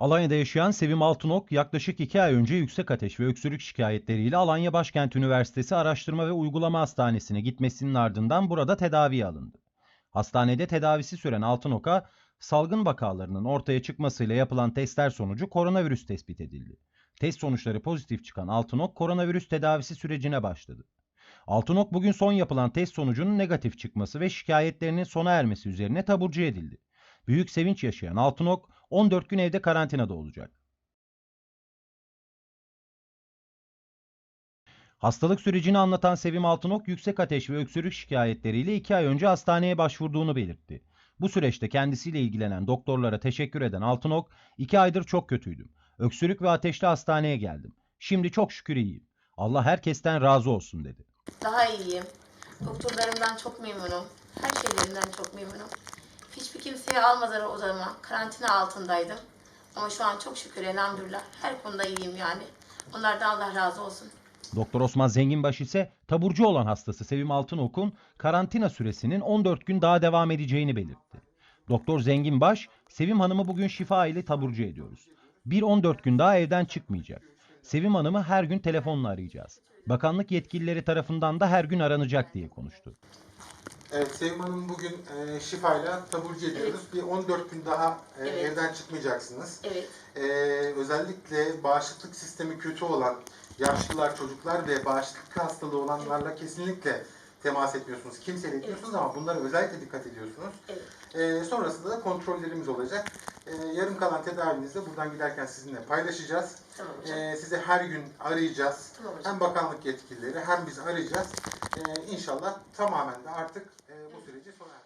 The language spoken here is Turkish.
Alanya'da yaşayan Sevim Altınok yaklaşık 2 ay önce yüksek ateş ve öksürük şikayetleriyle Alanya Başkent Üniversitesi Araştırma ve Uygulama Hastanesi'ne gitmesinin ardından burada tedaviye alındı. Hastanede tedavisi süren Altınok'a salgın vakalarının ortaya çıkmasıyla yapılan testler sonucu koronavirüs tespit edildi. Test sonuçları pozitif çıkan Altınok koronavirüs tedavisi sürecine başladı. Altınok bugün son yapılan test sonucunun negatif çıkması ve şikayetlerinin sona ermesi üzerine taburcu edildi. Büyük sevinç yaşayan Altınok 14 gün evde karantinada olacak. Hastalık sürecini anlatan Sevim Altınok yüksek ateş ve öksürük şikayetleriyle 2 ay önce hastaneye başvurduğunu belirtti. Bu süreçte kendisiyle ilgilenen doktorlara teşekkür eden Altınok, 2 aydır çok kötüydüm. Öksürük ve ateşli hastaneye geldim. Şimdi çok şükür iyiyim. Allah herkesten razı olsun dedi. Daha iyiyim. Doktorlarımdan çok memnunum. Her şeylerinden çok memnunum. Hiçbir kimseye almadılar o zaman. Karantina altındaydım. Ama şu an çok şükür elhamdülillah. Her konuda iyiyim yani. Onlardan Allah razı olsun. Doktor Osman Zenginbaş ise taburcu olan hastası Sevim Altınok'un karantina süresinin 14 gün daha devam edeceğini belirtti. Doktor Zenginbaş, Sevim Hanım'ı bugün şifa ile taburcu ediyoruz. Bir 14 gün daha evden çıkmayacak. Sevim Hanım'ı her gün telefonla arayacağız. Bakanlık yetkilileri tarafından da her gün aranacak diye konuştu. Evet, Sevim Hanım bugün e, şifayla taburcu ediyoruz. Bir 14 gün daha e, Evet. evden çıkmayacaksınız. Evet. E, özellikle bağışıklık sistemi kötü olan yaşlılar, çocuklar ve bağışıklık hastalığı olanlarla kesinlikle temas etmiyorsunuz. Kimseyle etmiyorsunuz ama bunlara özellikle dikkat ediyorsunuz. Evet. E, sonrasında da kontrollerimiz olacak. E, yarım kalan tedavinizi de buradan giderken sizinle paylaşacağız. Tamam hocam. E, size her gün arayacağız. Tamam hocam. Hem bakanlık yetkilileri hem biz arayacağız. E, inşallah tamamen de artık e, bu süreci sona.